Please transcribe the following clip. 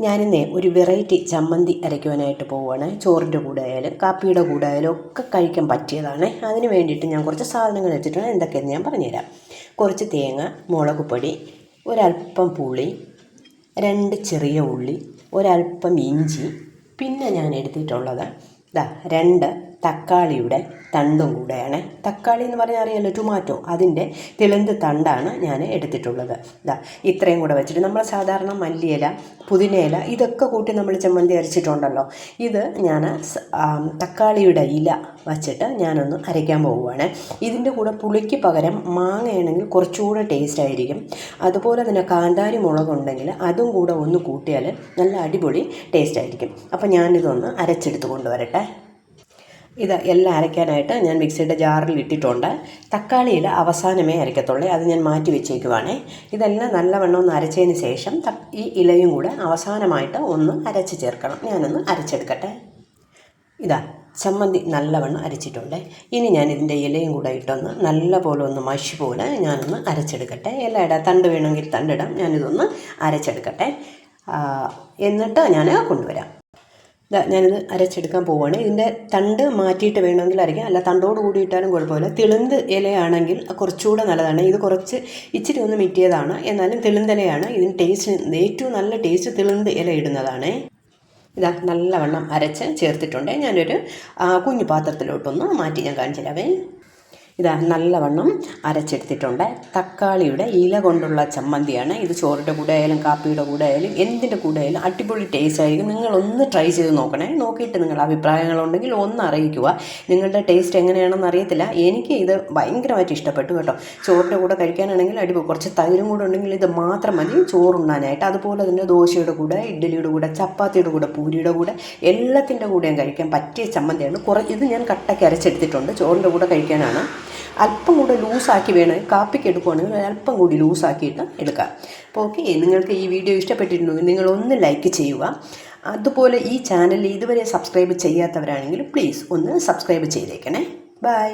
ഞാനിന്നേ ഒരു വെറൈറ്റി ചമ്മന്തി അരയ്ക്കുവാനായിട്ട് പോവുകയാണ്. ചോറിന്റെ കൂടെ ആയാലും കാപ്പിയുടെ കൂടെ ആയാലും ഒക്കെ കഴിക്കാൻ പറ്റിയതാണ്. അതിന് വേണ്ടിയിട്ട് ഞാൻ കുറച്ച് സാധനങ്ങൾ എടുത്തിട്ടുണ്ട് എന്തൊക്കെയെന്ന് ഞാൻ പറഞ്ഞുതരാം. കുറച്ച് തേങ്ങ മുളക് പൊടി ഒരല്പം പുളി രണ്ട് ചെറിയ ഉള്ളി ഒരല്പം ഇഞ്ചി. പിന്നെ ഞാൻ എടുത്തിട്ടുള്ളത് ഇതാ രണ്ട് തക്കാളിയുടെ തണ്ടും കൂടെയാണ്. തക്കാളി എന്ന് പറഞ്ഞാൽ അറിയാമല്ലോ ടൊമാറ്റോ അതിന്റെ തെളിന്ത് തണ്ടാണ് ഞാൻ എടുത്തിട്ടുള്ളത്. ഇതാ ഇത്രയും കൂടെ വെച്ചിട്ട് നമ്മൾ സാധാരണ മല്ലിയില പുതിനയില ഇതൊക്കെ കൂട്ടി നമ്മൾ ചമ്മന്തി അരച്ചിട്ടുണ്ടല്ലോ. ഇത് ഞാൻ തക്കാളിയുടെ ഇല വച്ചിട്ട് ഞാനൊന്ന് അരയ്ക്കാൻ പോവുകയാണ്. ഇതിന്റെ കൂടെ പുളിക്ക് പകരം മാങ്ങയാണെങ്കിൽ കുറച്ചുകൂടെ ടേസ്റ്റ് ആയിരിക്കും. അതുപോലെ തന്നെ കാന്താരി മുളകുണ്ടെങ്കിൽ അതും കൂടെ ഒന്ന് കൂട്ടിയാൽ നല്ല അടിപൊളി ടേസ്റ്റ് ആയിരിക്കും. അപ്പോൾ ഞാനിതൊന്ന് അരച്ചെടുത്ത് കൊണ്ടുവരട്ടെ. ഇത് എല്ലാം അരയ്ക്കാനായിട്ട് ഞാൻ മിക്സിയുടെ ജാറിൽ ഇട്ടിട്ടുണ്ട്. തക്കാളിയിൽ അവസാനമേ അരയ്ക്കത്തുള്ളൂ. അത് ഞാൻ മാറ്റി വെച്ചേക്കുവാണേ. ഇതെല്ലാം നല്ലവണ്ണം ഒന്ന് അരച്ചതിന് ശേഷം ഈ ഇലയും കൂടെ അവസാനമായിട്ട് ഒന്ന് അരച്ച് ചേർക്കണം. ഞാനൊന്ന് അരച്ചെടുക്കട്ടെ. ഇതാ ചമ്മന്തി നല്ലവണ്ണം അരച്ചിട്ടുണ്ട്. ഇനി ഞാൻ ഇതിന്റെ ഇലയും കൂടെ ഇട്ടൊന്ന് നല്ല പോലെ ഒന്ന് മഷി പോലെ ഞാനൊന്ന് അരച്ചെടുക്കട്ടെ. ഇടാം തണ്ട് വേണമെങ്കിൽ തണ്ടിടാം. ഞാനിതൊന്ന് അരച്ചെടുക്കട്ടെ. എന്നിട്ട് ഞാൻ കൊണ്ടുവരാം. ഇതാ ഞാനിത് അരച്ചെടുക്കാൻ പോവുകയാണ് ഇതിന്റെ തണ്ട് മാറ്റിയിട്ട് വേണമെങ്കിൽ അരയ്ക്കാം. അല്ല തണ്ടോട് കൂടി ഇട്ടാലും കുഴപ്പമില്ല. തെളുന്ത് ഇലയാണെങ്കിൽ കുറച്ചുകൂടെ നല്ലതാണ്. ഇത് കുറച്ച് ഇച്ചിരി ഒന്ന് മിറ്റിയതാണ്. എന്നാലും തെളുന്തലയാണ് ഇതിന് ടേസ്റ്റ് ഏറ്റവും നല്ല ടേസ്റ്റ് തെളുന്ത് ഇല ഇടുന്നതാണ്. ഇതാ നല്ലവണ്ണം അരച്ച് ചേർത്തിട്ടുണ്ട്. ഞാനൊരു കുഞ്ഞു പാത്രത്തിലോട്ടൊന്ന് മാറ്റി ഞാൻ കാണിച്ചു തരാവേ ഇതാ നല്ലവണ്ണം അരച്ചെടുത്തിട്ടുണ്ട്. തക്കാളിയുടെ ഇല കൊണ്ടുള്ള ചമ്മന്തിയാണ്. ഇത് ചോറിന്റെ കൂടെ ആയാലും കാപ്പിയുടെ കൂടെ ആയാലും എന്തിന്റെ കൂടെ ആയാലും അടിപൊളി ടേസ്റ്റ് ആയിരിക്കും. നിങ്ങളൊന്ന് ട്രൈ ചെയ്ത് നോക്കണേ. നോക്കിയിട്ട് നിങ്ങൾ അഭിപ്രായങ്ങളുണ്ടെങ്കിൽ ഒന്ന് അറിയിക്കുക. നിങ്ങളുടെ ടേസ്റ്റ് എങ്ങനെയാണെന്ന് അറിയത്തില്ല. എനിക്ക് ഇത് ഭയങ്കരമായിട്ട് ഇഷ്ടപ്പെട്ടു കേട്ടോ. ചോറിന്റെ കൂടെ കഴിക്കാനാണെങ്കിൽ അടിപൊളി. കുറച്ച് തൈരും കൂടെ ഉണ്ടെങ്കിൽ ഇത് മാത്രം മതി. ചോറുണ്ണാനായിട്ട്. അതുപോലെ തന്നെ ദോശയുടെ കൂടെ ഇഡ്ഡലിയുടെ കൂടെ ചപ്പാത്തിയുടെ കൂടെ പൂരിയുടെ കൂടെ എല്ലാത്തിന്റെ കൂടെയും കഴിക്കാൻ പറ്റിയ ചമ്മന്തിയാണ്. കുറേ ഇത് ഞാൻ കട്ടയ്ക്ക് അരച്ചെടുത്തിട്ടുണ്ട്. ചോറിന്റെ കൂടെ കഴിക്കാനാണ്. അല്പം കൂടെ ലൂസാക്കി വേണം കാപ്പിക്ക് എടുക്കുവാണെങ്കിൽ അല്പം കൂടി ലൂസാക്കിയിട്ട് എടുക്കാം. അപ്പോൾ ഓക്കെ നിങ്ങൾക്ക് ഈ വീഡിയോ ഇഷ്ടപ്പെട്ടിട്ടുണ്ടെങ്കിൽ നിങ്ങളൊന്ന് ലൈക്ക് ചെയ്യുക. അതുപോലെ ഈ ചാനൽ ഇതുവരെ സബ്സ്ക്രൈബ് ചെയ്യാത്തവരാണെങ്കിൽ പ്ലീസ് ഒന്ന് സബ്സ്ക്രൈബ് ചെയ്തേക്കണേ. ബൈ